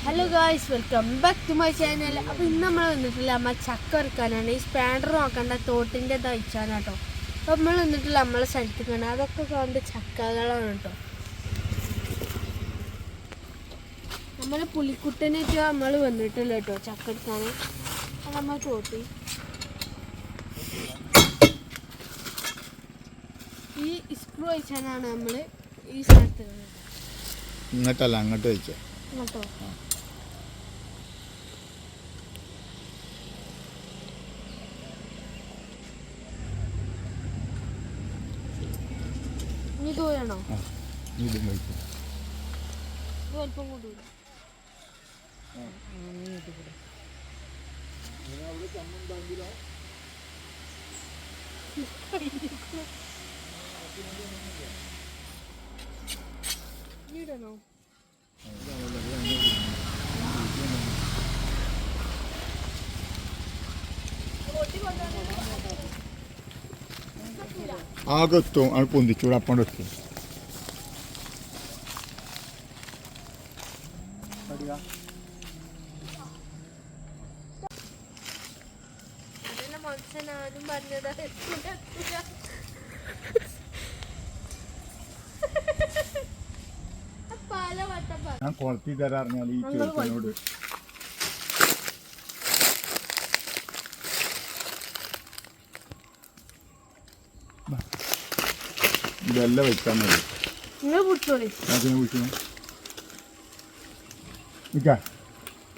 Hello guys welcome back to my channel അപ്പോൾ ഇന്ന് നമ്മൾ വന്നിട്ടില്ല അമ്മ ചക്ക ഇറക്കാനാണ് ഈ സ്പാൻഡർ നോക്കേണ്ട തോട്ടിന്റെ തയ്ച്ചാനാട്ടോ അപ്പോൾ നമ്മൾ വന്നിട്ടില്ല നമ്മളെ സ്ഥലത്ത് കാണാം അതൊക്കെ കണ്ട് ചക്കകളാണ് കേട്ടോ. നമ്മൾ പുലിക്കുട്ടനായിട്ട് നമ്മൾ വന്നിട്ടില്ല കേട്ടോ ചക്ക എടുക്കാൻ അത് നമ്മൾ തോട്ടി. ഈ സ്ക്രൂ അയച്ചാനാണ് നമ്മൾ ഈ സ്ഥലത്ത് ഇങ്ങോട്ടല്ല അങ്ങോട്ട് വെച്ച കേട്ടോ ഇനി ദൂരണോ ഇതും വെച്ചു ഇത് അല്പം കൂടി ഇടണോ ആകെ എത്തും അത് പൊന്തിച്ചൂടെ അപ്പം എത്തും അതിന്റെ മനുഷ്യനാരും പറഞ്ഞതാ എത്തൂല, എത്തൂല. ആ പല വട്ടം പറ- ഞാൻ കുളത്തി തരാറിഞ്ഞാൽ ഈ ഞങ്ങൾ ചെറുക്കനോട് ഇതെല്ലാം വെച്ചാൽ മതി നിങ്ങൾ പിടിച്ചോളി ഞാൻ വിളിച്ചു നിൽക്കാം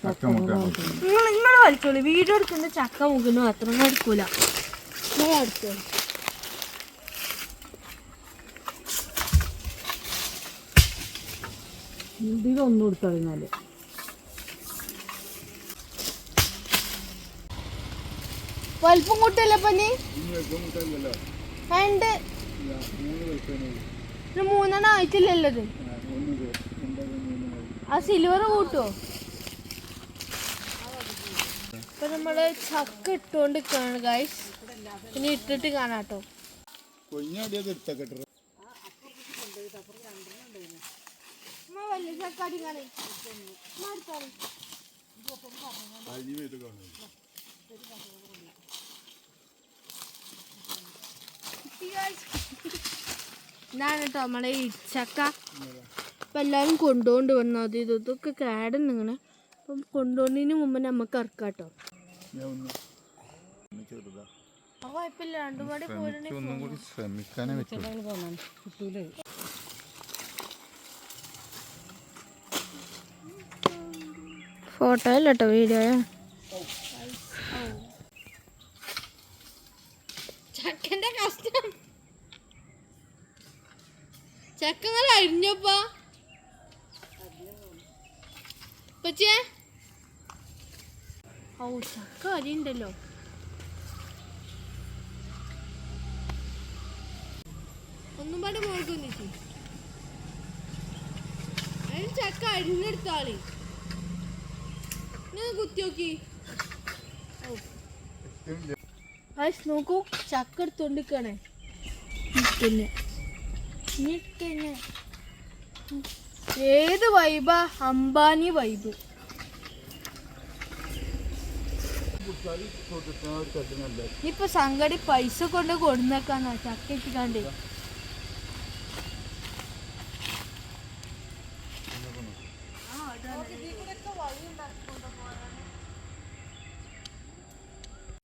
ചക്ക വെക്കാൻ നിങ്ങൾ നിങ്ങൾ വലിച്ചോളി. വീഡിയോ എടുക്കുന്ന ചക്ക മുകുന്നു അത്ര എടുക്കൂല. എടുത്തോളി കൊടുത്തു കഴിഞ്ഞാൽ വലിപ്പം കൂട്ടല്ലേ പനി രണ്ട്. ഇത് മൂന്നെണ്ണം ആയിട്ടില്ലല്ലോ ഇത്. ആ സിൽവർ കൂട്ടുവോ ഇപ്പൊ നമ്മൾ ചക്ക ഇട്ടുകൊണ്ട് കാണു ഗൈസ് ഇനി ഇട്ടിട്ട് കാണാട്ടോ. വലിയ ചക്കാടി കാണേ. അരി ഇതാണ് കേട്ടോ നമ്മളെ ഇടിച്ചക്ക അപ്പം എല്ലാവരും കൊണ്ടുകൊണ്ട് വന്നാൽ മതി ഇത് ഇതൊക്കെ കേടൻ ഇങ്ങനെ. അപ്പം കൊണ്ടുപോകുന്നതിന് മുമ്പ് നമുക്ക് ഇറക്കാം കേട്ടോ കുഴപ്പമില്ല രണ്ടും ശ്രമിക്കാനേ ഫോട്ടോ അല്ല കേട്ടോ വീഡിയോ അരിഞ്ഞപ്പാ പച്ചേ ഓ ചക്ക അരിയുണ്ടല്ലോ. ഒന്നും പാടെ മോൾക്ക് വന്നിട്ട് അതിന് ചക്ക അരിഞ്ഞെടുത്താളി. ഞാൻ കുത്തി നോക്കി. നോക്കൂ ചക്ക എടുത്തോണ്ടിരിക്കണേ. പിന്നെ. ഏത് വൈബാ? അംബാനി വൈബ്. ഇപ്പൊ സംഗടി പൈസ കൊണ്ട് കൊടുന്നേക്കാന്നാ ചക്ക ഇട്ടിക്കാണ്ട്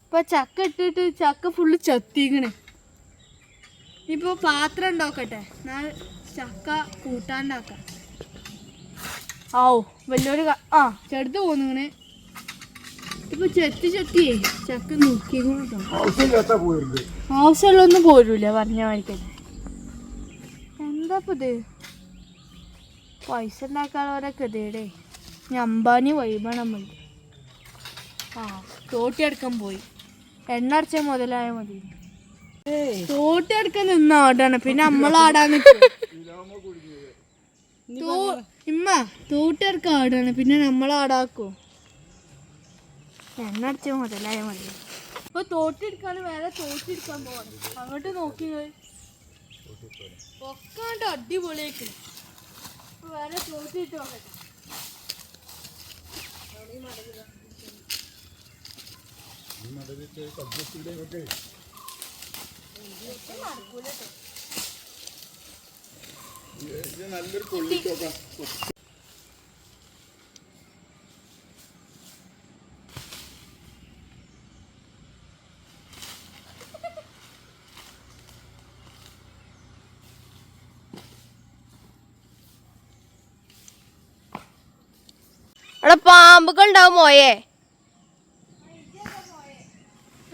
ഇപ്പൊ ചക്ക ഇട്ടിട്ട് ചക്ക ഫുള്ള് ചത്തിക്കണേ. ഇപ്പൊ പാത്രം ഉണ്ടാക്കട്ടെ. ഞാൻ ചക്ക കൂട്ടാണ്ടാക്കാം. ഓ വലിയൊരു ആ. ചെടുത്ത് പോന്നിങ്ങനെ. ഇപ്പൊ ചെത്തി ചെത്തിയേ ചക്ക നോക്കി ആവശ്യമുള്ളൊന്നും പോരൂല പറഞ്ഞ മാതിരിക്കന്നെ എന്താ ഇപ്പൊ ഇത്? പൈസ ഉണ്ടാക്കാനുള്ള ഓരോ കഥയുടെ ഞമ്പാനി വൈബാണ് നമ്മൾ ആ തോട്ടി പോയി. എണ്ണ അടിച്ച മുതലായ മതി. തോട്ടെടുക്കാൻ നിന്ന ഓടാണ് പിന്നെ നമ്മളാടാൻ ഇമ്മ തോട്ടെടുക്ക ആടാണ്. പിന്നെ നമ്മളാടാക്കോ എണ്ണടിച്ച മുതലായ മതി. ഇപ്പൊ തോട്ടെടുക്കാൻ വേറെ തോട്ടെടുക്കാൻ പോകണം അങ്ങോട്ട് നോക്കി. ഒക്കാണ്ട് അടിപൊളിയാക്കി വേറെ തോട്ടിട്ട് നോക്കട്ടെ മടലിട്ട് കബ്ജത്തിലൊക്കെ നല്ലൊരു കൊള്ളിട്ടോക്കാം അവിടെ പാമ്പുകൾ ഉണ്ടാവും മോയെ.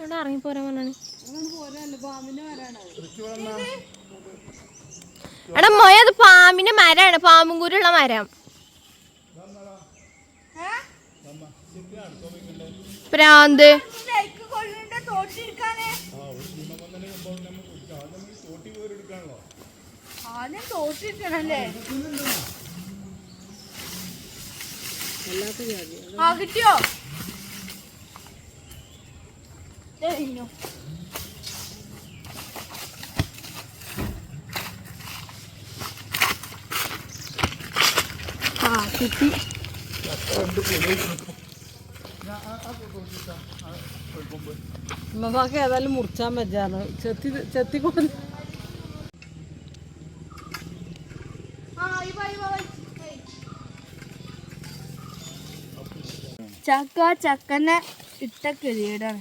ഇവിടെ ഇറങ്ങി പോരാൻ പറഞ്ഞാണ്. എടാ മോയ അത് പാമ്പിന്റെ മരമാണ് പാമ്പും കൂരുള്ള മരം. പ്രാന്ത്. ആ കിട്ടിയോ കഴിഞ്ഞു. ആ കിട്ടി ഉമ്മമാക്ക് ഏതായാലും മുറിച്ചാൻ വെച്ചാണ് ചെത്തി ചെത്തിക്കൊണ്ട് ചക്ക ചക്കനെ ഇട്ട കിളിയടാണ്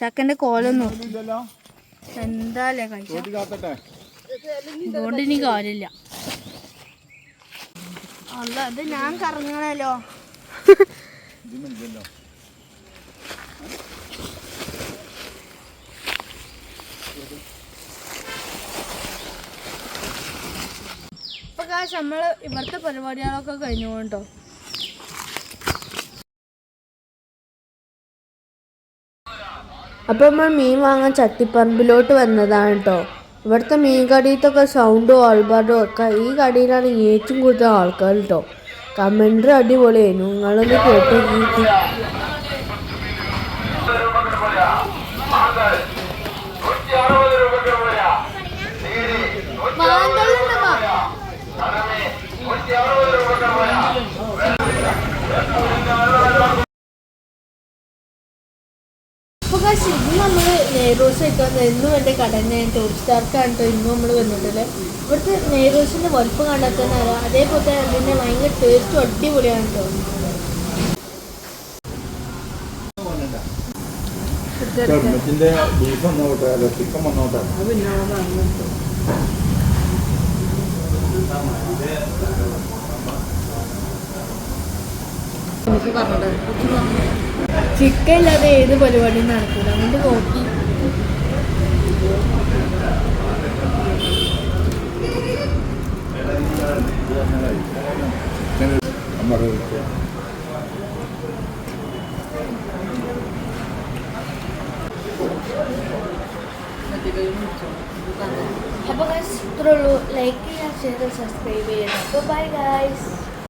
ചക്കന്റെ കോലൊന്നും എന്താല്ലേ അതുകൊണ്ട് ഇനി കാര്യമില്ല. അല്ല അത് ഞാൻ കറങ്ങണല്ലോ. ഇപ്പൊ കാശ് നമ്മൾ ഇവിടുത്തെ പരിപാടികളൊക്കെ കഴിഞ്ഞു കേട്ടോ അപ്പോൾ നമ്മൾ മീൻ വാങ്ങാൻ ചട്ടിപ്പറമ്പിലോട്ട് വന്നതാണ് കേട്ടോ ഇവിടുത്തെ മീൻ കടയിലത്തൊക്കെ സൗണ്ടും ആൾപാടും ഒക്കെ ഈ കടയിലാണ് ഏറ്റവും കൂടുതൽ ആൾക്കാർ കേട്ടോ കമന്റർ അടിപൊളിയായിരുന്നു നിങ്ങളൊന്ന് കേട്ട് നെയ്റോസ് വെക്കാൻ എന്നും എന്റെ കട തന്നെ ടൂറിസ്റ്റുകാർക്കാണ് കേട്ടോ ഇന്നും നമ്മൾ വന്നിട്ടുള്ളത് ഇവിടുത്തെ നെയ്റോസിന്റെ വലുപ്പം കണ്ടെത്തുന്ന അറിയാം. അതേപോലെ തന്നെ അതിന്റെ ഭയങ്കര ടേസ്റ്റും അടിപൊളിയാണ് കേട്ടോ ഗവൺമെന്റിന്റെ ബീഫ് വന്നോട്ടെ അല്ല ചിക്കൻ വന്നോട്ടെ. ചിക്കൻ ഇല്ലാതെ ഏത് പരിപാടിയും നടക്കില്ല അതുകൊണ്ട് നോക്കി. അപ്പോൾ ഗൈസ് ഇത്രേ ഉള്ളൂ ലൈക്ക് ചെയ്യുക ഷെയർ സബ്സ്ക്രൈബ് ചെയ്യുക അപ്പോൾ ബൈ ഗൈസ്